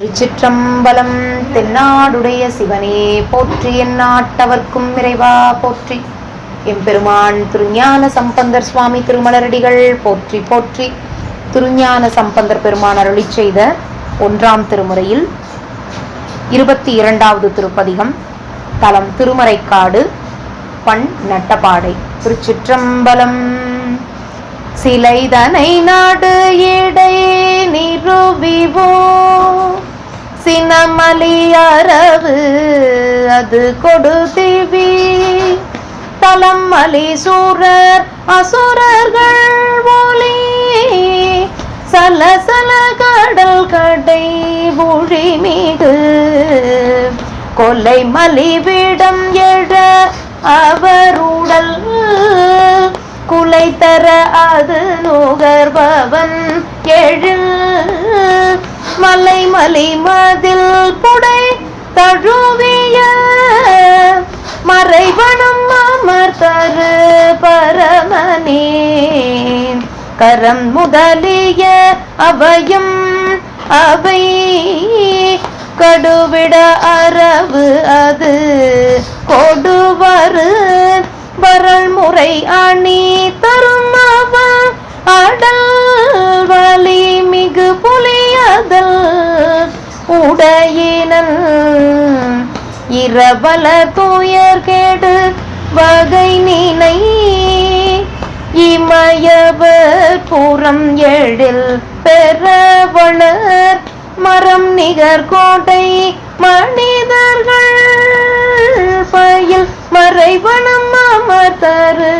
திருச்சிற்றம்பலம் தென்னாடுடைய சிவனே போற்றி எந்நாட்டவர்க்கும் இறைவா போற்றி. எம்பெருமான் திருஞான சம்பந்தர் சுவாமி திருமலரடிகள் போற்றி போற்றி. திருஞான சம்பந்தர் பெருமான் அருளி செய்த ஒன்றாம் திருமுறையில் இருபத்தி இரண்டாவது திருப்பதிகம் தலம் திருமறைக்காடு பண் நட்டபாடை திருச்சிற்றம்பலம். சிலைதனை நாடு இடை நிறுவிவோ சினமலியறவு அது கொடுதிவி தலம் மலி சூரர் அசுரர்கள் ஒளி. சலசல கடல் கடை மொழி மீது. கொலை மலிவிடம் எழ அவருடல் குலை தர அது நுகர்பவன் எழு மலை மதில் புடை தழுவிய மறைவனம் அமர்தரு பரமனே. கரம் முதலிய அவையும் அவை கடுவிட அரவு அது. கொடுவரு வரல் முறை அணி தரும் அவ உடையினன். இரவல துயர் கேடு வகை நினை. இமயவர் புறம் எழில் பெறவளர். மரம் நிகர் கோட்டை மனிதர்கள். பயில் மறைவனம் அமர்த்தரு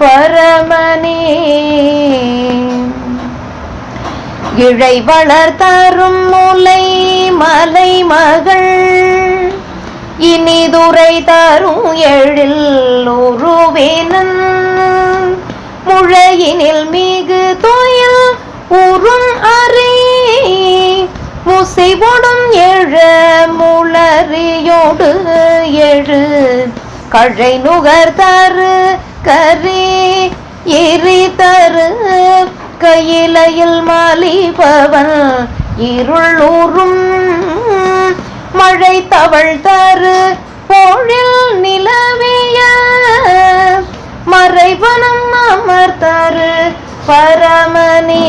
பரமனே. இழை வளர்த்தாரும் மூலை மலை மகள். இனிதுரை தரும் எழில் உருவேனன் முழையினில் மிகு தொயில் உறும் அறை. முசைவொடும் எழ முளறியோடு எழு. கழை நுகர் தரு கரி. எரி தரு கையிலையில் மாலிபவன். இருளூரும் மழை தவள் தரு போழில் நிலவிய மறைவனம் அமர்த்தரு பரமனே.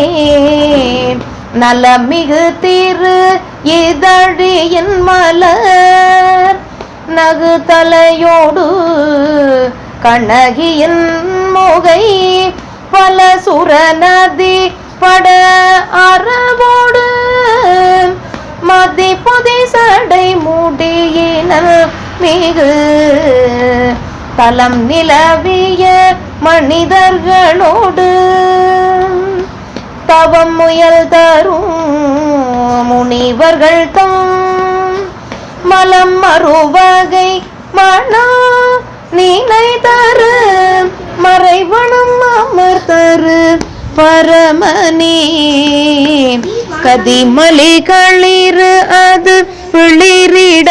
நலமிகு திரு இதழியின் மலர். நகு தலையோடு கண்ணகியின் முகை பல சுர நதி பட அறவோடு மதி புதை சடை முடியினர் மிகு தலம் நிலவிய மனிதர்களோடு தவம் முயல் தரும் முனிவர்கள் தம் மலம் மறுவ கதிமலி களிறு அது பிளிரிட.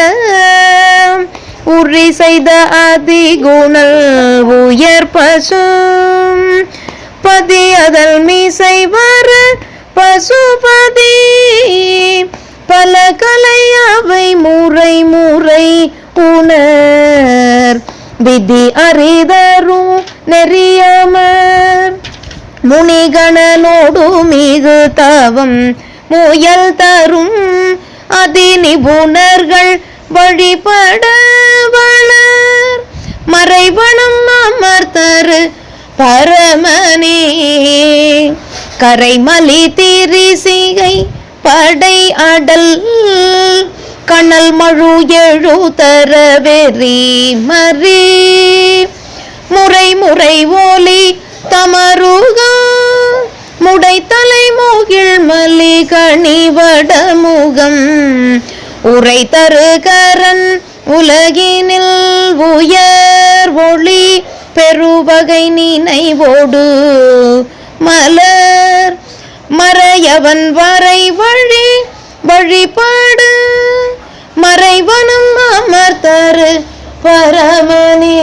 உரி செய்த அதிகுணல் உயர் பசு. பதி அதல் மீசை வர பசுபதி பல கலை அவை முறை முறை உணர். விதி அறிதரும் நெறியமர். முனிகணனோடு மிகு தவம் முயல் தரும் அதி நிபுணர்கள் வழிபட வளர். மறைவனம் அமர்த்தரு பரமனே. கரைமலி திரிசிகை படை அடல். கணல் மழு எழு தர வெறி மறி. முறை முறை ஓலி தமரு மலி கணிவட முகம் உரை தரு கரன் உலகினில் உயர் ஒளி பெருவகை நினைவோடு. மலர் மறையவன் வரை வழி வழிபாடு. மறைவனும் அமர்த்தரு பரமனே.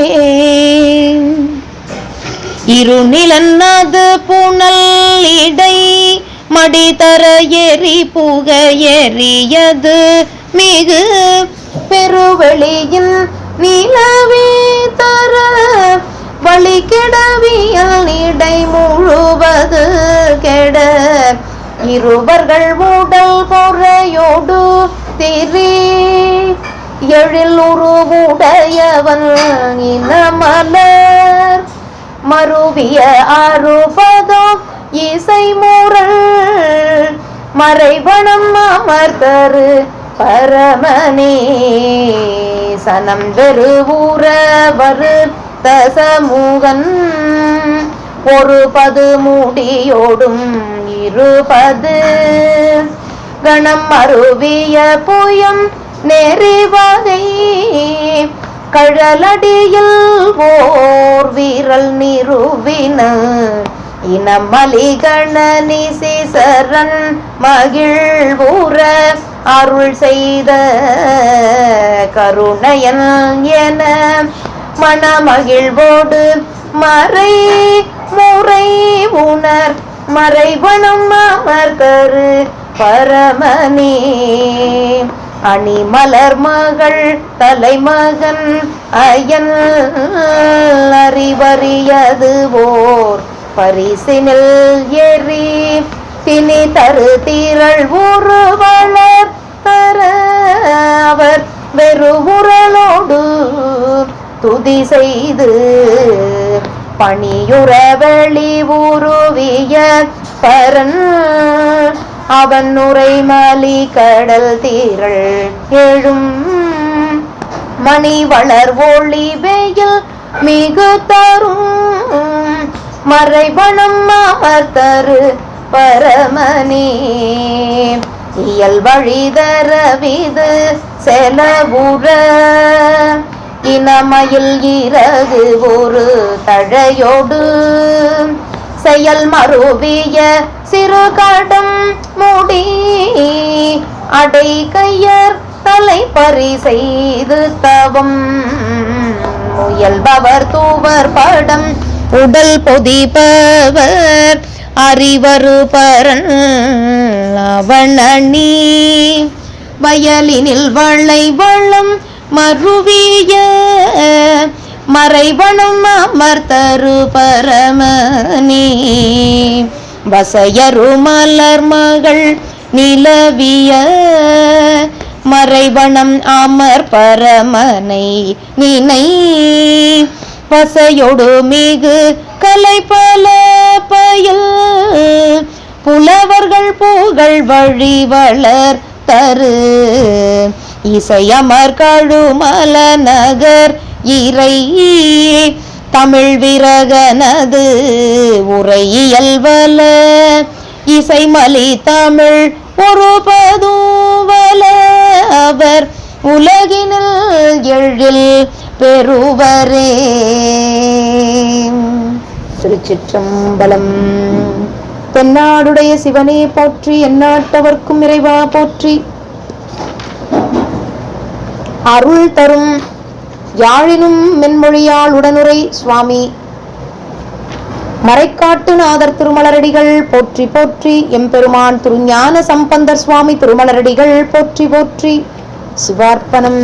இருநிலன்னாது புனல் இடை. மடிதர எரி புக எரியது மிகு பெருவெளியின் நிலவே தர வழி கெடவியல் இடை முழுவது கெட. இருவர்கள் உடல் பொறையோடு திரி எழில் உருவுடையவன் இனமலர். மருவிய அறுபதோ இசை மூரல் மறைவனம் அமர்தரு பரமனே. சனம் வெறுவுற வரு ஒரு பது மூடியோடும் இருபது. கணம் அருவிய புயம் நெறிவகை கழலடியில் ஓர் வீரல் நிறுவின இனமலிகணனி சீசரன் மகிழ்வுற அருள் செய்த கருணையன் என மணமகிழ்வோடு மறை முறை உணர் மறைவனம் அமர்தரு பரமனே. அணி மலர் மகள் தலைமகன் அயன் அறிவறியது ஓர் பரிசினில் எரி தினி தரு தீரள் உருவளர் தர. அவர் வெறுமுரலோடு துதி செய்து பணியுற வெளி உருவிய பரன். அவன் உரை மாலி கடல் தீரள் எழும் மணி வளர் ஒளி வெயில் மிகு தரும் மறைவனம் அமர்த்தரு பரமனே. இயல் வழிதர விது செலவுற. இனமயில் இறகு ஒரு தழையோடு. செயல் மறுவிய சிறு கடம் முடி. அடை கையர் தலை பறி செய்து தவம். முயல்பவர் தூவர் படம் உடல் பொதிபவர் அறிவரு பரன் அவனி வயலினில் வளை வளம் மறுவிய மறைவனம் அமர்த்தரு பரமணி வசையரு மலர் மகள் நிலவிய மறைவனம் அமர் பரமனை நினை. பசையொடு மிகு கலை பல பயில். புலவர்கள் புகழ் வழி வளர் தரு. இசையமர் கழுமல நகர் இறை தமிழ் விரகனது உரையியல் வல. இசைமலி தமிழ் ஒரு பதுவல. அவர் உலகினில் எழில் பெறுவரே. திருச்சிற்றம்பலம். தென்னாடுடைய சிவனே போற்றி எந்நாட்டவர்க்கும் இறைவா போற்றி. அருள் தரும் யாழினும் மென்மொழியால் உடனுரை சுவாமி. மறைக்காட்டு நாதர் திருமலரடிகள் போற்றி போற்றி. எம்பெருமான் திருஞான சம்பந்தர் சுவாமி திருமலரடிகள் போற்றி போற்றி. சிவார்ப்பணம்.